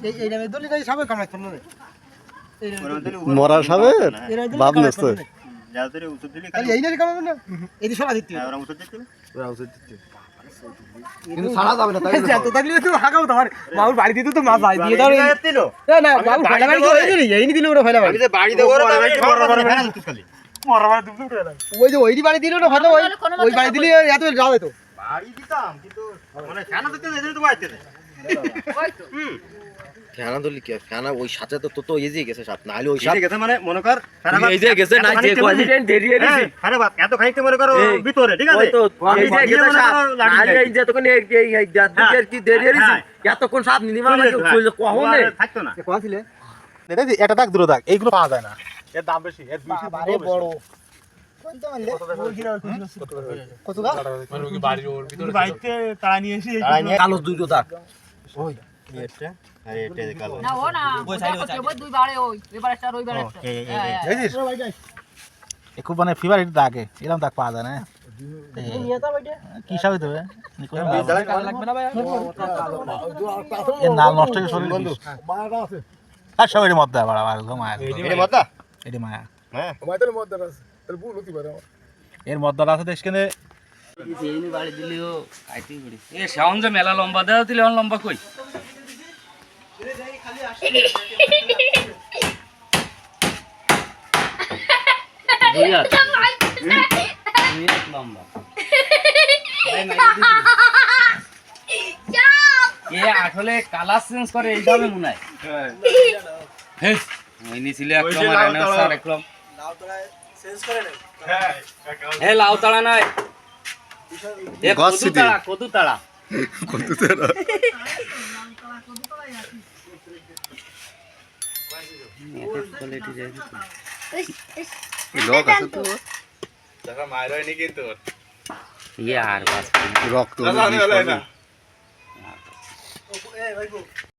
এই এই নামে দলি নামে মরা সাবে। খালি এই না? এই যে সরা দিতে কিন্তু ছাড়া যাবে না তাই এত থাকলে তো হাগাও তোমার বাবুর বাড়ি দিতে তো মাছ ভাই দিয়ে দাও। না না বাবু ফেলা বাড়ি তো এই এই নি দিল ওরা ফেলা বাড়ি বাড়ি দেবো ওই যে ওই বাড়ি দিল না ফেলা ওই ওই বাড়ি দিলে এত যাবে তো। ফেনা দলি কে ফেনা ওই সাথে তো তো তো এজে গেছে সাত না হলে ওই সাত মানে মনে কর এই যে গেছে না যে কোয়ালিটি দেরিয়ে দিছি। আরে বাপ এত খাইতে মনে করো ভিতরে ঠিক আছে? ওই তো এই দিয়ে গেছে মনে সাত নাহলে এই যে তখন এই এই এই জাতের কি দেরিয়ে দিছি। এতক্ষণ সাত নিলি মানে কহনে থাকতো না। কোয়াছিলে এটা দি- এটা দাগ দূর দাগ। এইগুলো পাওয়া যায় না। এর দাম বেশি এর বাবারে বড়। কোনটা মানলে কত গা বাইতে তাড়া নিয়ে কালো। না ও না ওই দুই বারে ওই এবার একটা ওই বারে একটা হ্যাঁ, হ্যাঁ। এ খুব মানে ফেভারিট দাগ এ। এরকম দাগ পাওয়া যায় না। নাল নষ্ট হয়ে শরীর মায়া। এটি মায়া। এর মধ্যে আছে দেশ কেনে এ শাওন যে মেলা লম্বা দেওয়া দিলে লম্বা কই? লম্বা। এ আসলে কালার চেঞ্জ করে এইভাবে মনে হয় হেই, ওই নিছিলে একদম আর লাউ তাড়া নাই। গাছ কদু তাড়া কদু তাড়া লোক আছে তো? ইয়ে আর বাস রক্ত